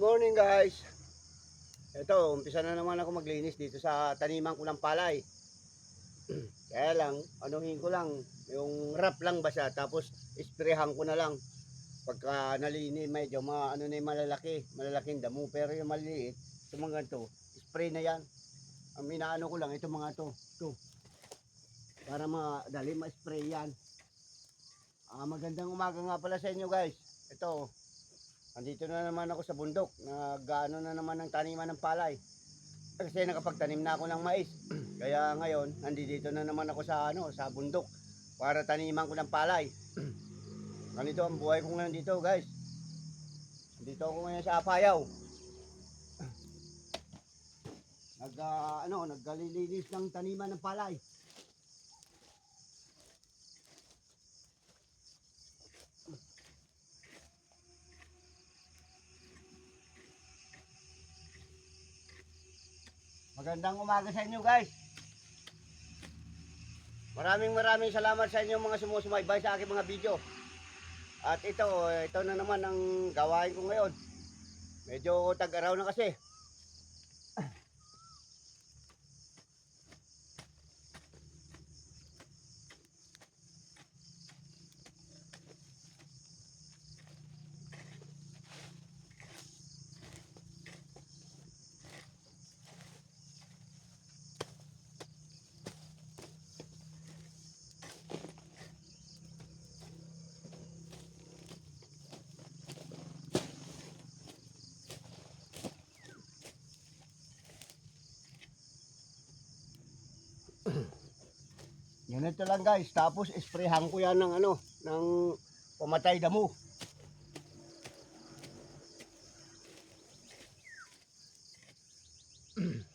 Morning guys. Ito, umpisa na naman ako maglinis dito sa taniman ko ng palay. Kaya lang, anuhin ko lang, yung wrap lang ba siya, tapos isprehan ko na lang. Pagka nalini, medyo ma, ano na yung malalaki, malalaking damo. Pero yung maliliit, ito mga to, spray na yan. Ang inaano ko lang, ito mga to, to. Para madali ma-spray yan. Ah, magandang umaga nga pala sa inyo guys. Ito, andito na naman ako sa bundok. Nag-ano na naman ng taniman ng palay. Kasi nakapagtanim na ako ng mais. Kaya ngayon, nandito na naman ako sa ano, sa bundok para taniman ko ng palay. Ganito ang buhay ko ngayon dito, guys. Dito ako ngayon sa Apayaw. Nag ah, ano, naggalilinis ng taniman ng palay. Magandang umaga sa inyo guys. Maraming maraming salamat sa inyo mga sumusubaybay sa aking mga video. At ito, ito na naman ang gawain ko ngayon. Medyo tag-araw na kasi. Ganito lang guys. Tapos sprayhan ko yan ng ano, ng pumatay damo.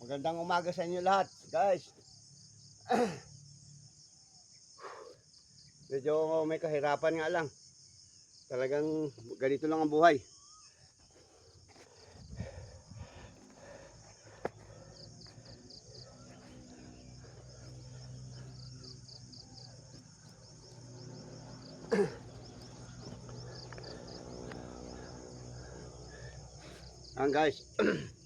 Magandang umaga sa inyo lahat, guys. Medyo may kahirapan nga lang. Talagang ganito lang ang buhay. Ang guys.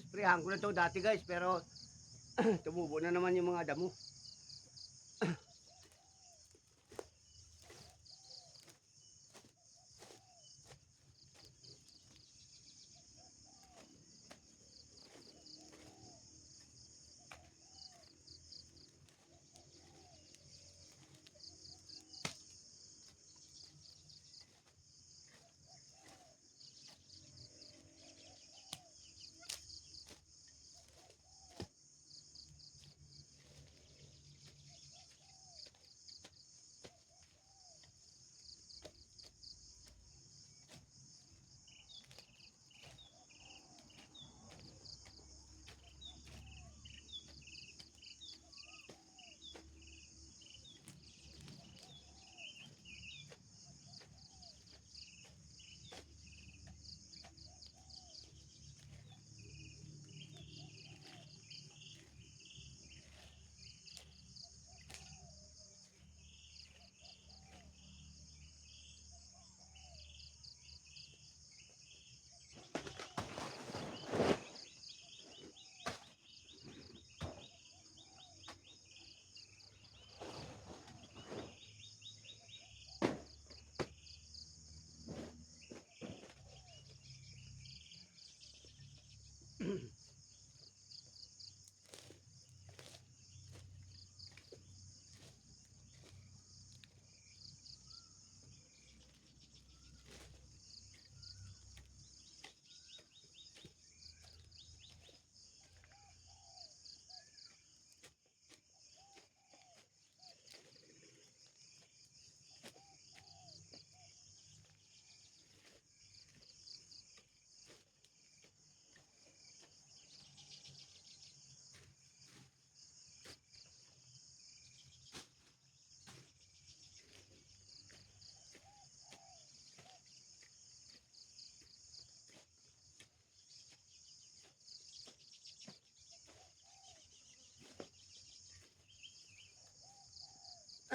Sprayan ko na to dati guys pero tumubo na naman yung mga damo.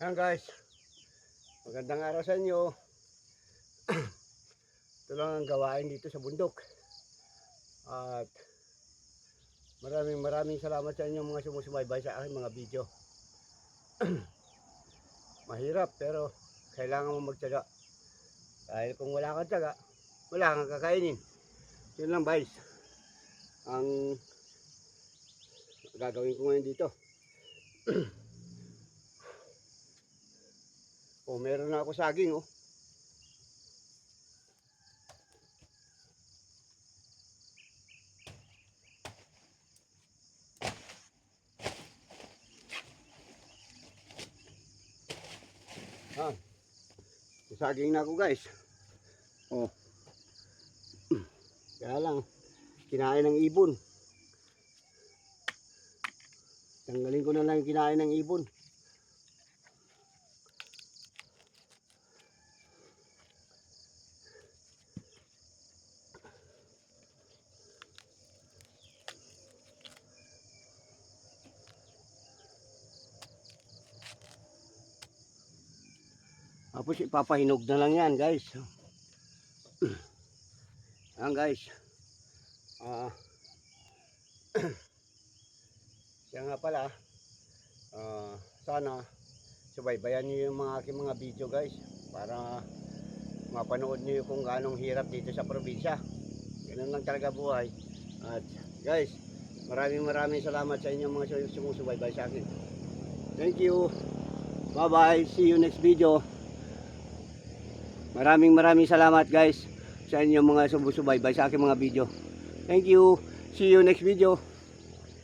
Ayan guys. Magandang araw sa inyo. Ito lang ang gawain dito sa bundok. At maraming maraming salamat sa inyo mga sumusubaybay sa aking mga video. Mahirap pero kailangan mo magtyaga. Dahil kung wala kang tyaga, wala kang kakainin. Yun lang guys. Ang gagawin ko ngayon dito. Oh, meron na ako saging, oh. Ah, saging na ako, guys. Oh. Kaya lang, kinain ng ibon. Tanggalin ko na lang kinain ng ibon. Tapos ipapahinog na lang yan guys. Ayan guys. Ah. Siya nga pala. ah, sana subaybayan niyo yung mga aking mga video guys para mapanood niyo kung ganong hirap dito sa probinsya. Ganun lang talaga buhay. At guys, maraming maraming salamat sa inyo mga sumusubaybay sa akin. Thank you. Bye bye. See you next video. Maraming maraming salamat guys sa inyong mga sumusubaybay sa aking mga video. Thank you. See you next video.